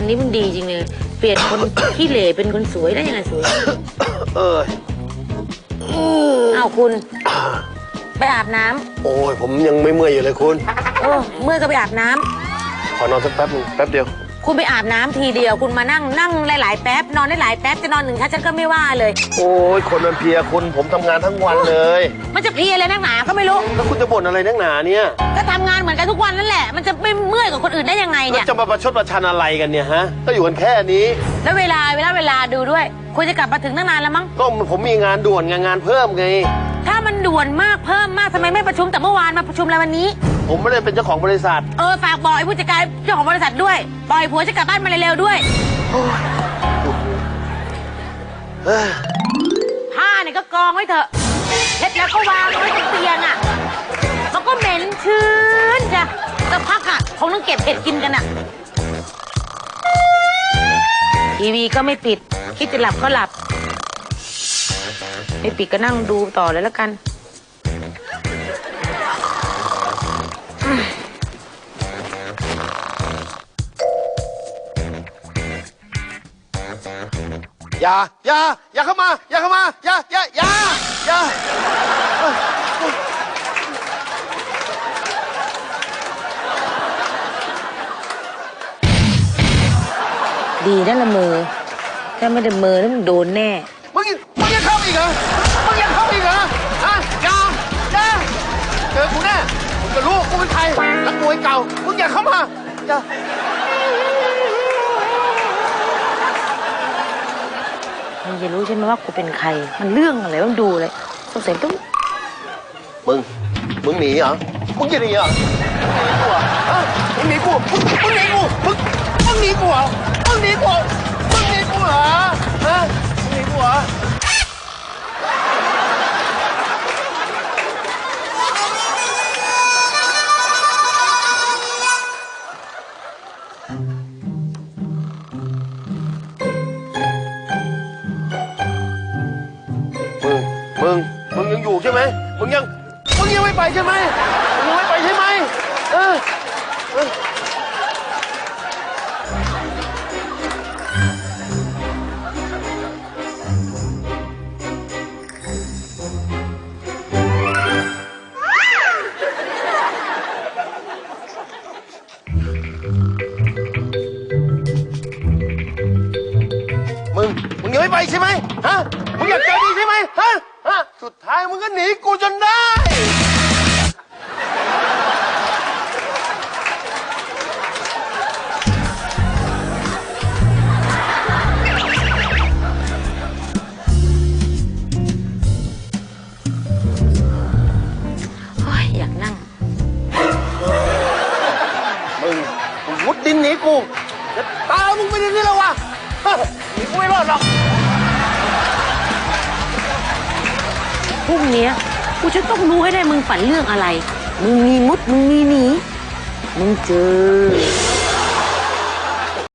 การนี้มึงดีจริงเลย เปลี่ยนคนขี้เหร่เป็นคนสวยได้ยังไงสวย เอออ้าวคุณ ไปอาบน้ำโอ้ยผมยังไม่เมื่อยอยู่เลยคุณ เออ เมื่อยก็ไปอาบน้ำ ขอนอนสักแป๊บนึงแป๊บเดียว คุณไปอาบน้ำทีเดียว คุณมานั่งนั่งหลายๆแป๊บนอนได้หลายแป๊บจะนอนหนึ่งชั้นฉันก็ไม่ว่าเลย โอ้ยคนมันเพลียคุณผมทำงานทั้งวันเลย มันจะเพลียอะไรนักหนาก็ไม่รู้ แล้วคุณจะบ่นอะไรนักหนาเนี่ยก็ทำงานเหมือนกันทุกวันนั่นแหละ มันจะไม่เมื่อยกว่าคนอื่นได้ยังไงแล้วเนี่ย จะมาประชดประชันอะไรกันเนี่ยฮะ ก็อยู่กันแค่นี้ แล้วเวลาเวลาเวลาดูด้วยคุณจะกลับมาถึงตั้งนานแล้วมั้งก็ผมมีงานด่วนงานงานเพิ่มไง ถ้ามันด่วนมากเพิ่มมากทำไมไม่ประชุมแต่เมื่อวานมาประชุมอะไรวันนี้ ผมไม่ได้เป็นเจ้าของบริษัท เออฝากบอกไอ้ผู้จัดการเจ้าของบริษัทด้วยปล่อยผัวจะกลับบ้านมาเร็วๆด้วยเอ้ยผ้าเนี่ยก็กองไว้เถอะเช็ดแล้วก็วางไว้บนเตียงอะมันก็เหม็นชื้นจ้ะสักพักอะคงต้องเก็บเห็ดกินกันอะทีวีก็ไม่ปิด คิดจะหลับก็หลับ ไม่ปิดก็นั่งดูต่อเลยแล้วกัน อย่าอย่าอย่าเข้ามา อย่าเข้ามาอย่าอย่าอย่าอย่าดีนั่นละมือ ถ้าไม่ได้มือแล้วมึงโดนแน่มึง ยังมึงยังเข้าอีกเหรอมึงยังเข้าอีกเหรอฮะอย่าอย่าเจอกูแน่มึงก็รู้กูเป็นใครนักมวยเก่า มึงอย่าเข้ามาอย่ามันจะรู้ใช่ไหมว่ากูเป็นใคร มันเรื่องอะไรต้องดูเลยสงสัยต้องมึง มึงหนีเหรอ มึงจะหนีเหรอ ยังมึงยังไม่ไปใช่ไหมมึงยังไม่ไปใช่ไหมเออเออมึง มึงยังไม่ไปใช่ไหมฮะ มึงอยากเจอดีใช่ไหมฮะฮะ สุดท้ายมึงก็หนีกูจนได้ โอ้ยอยากนั่ง มึงมึงมุดดินหนีกูจะตามมึงไปเดี๋ยวนี้แล้ววะฮะหนีกูไม่รอดหรอก พรุ่งนี้กูจะต้องรู้ให้ได้มึงฝันเรื่องอะไร มึงมีมุดมึงมีหนีมึงเจอ